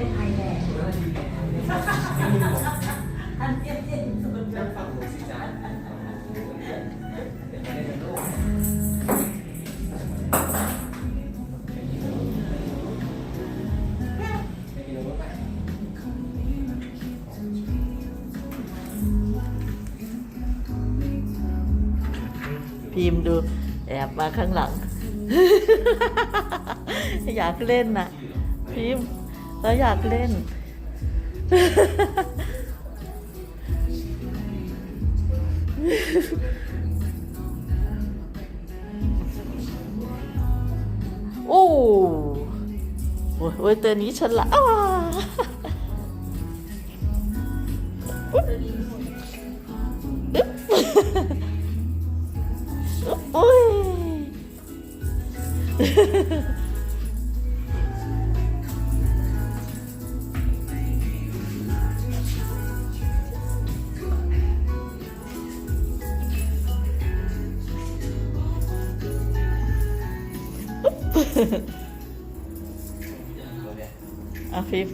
เป็นไอแลนด์อันเย็นเย็นสุดนั่งฟังหนูสิจ๊ะเดี๋ยวไม่ได้เป็นลูกพิมดูแอบมาข้างหลัง อยากเล่นนะพิมพ์ แล้วอยากเล่น โอ้โหโอ้ยตัวนี้ฉลาดอ้าอึ๊บโอ้ย 呵呵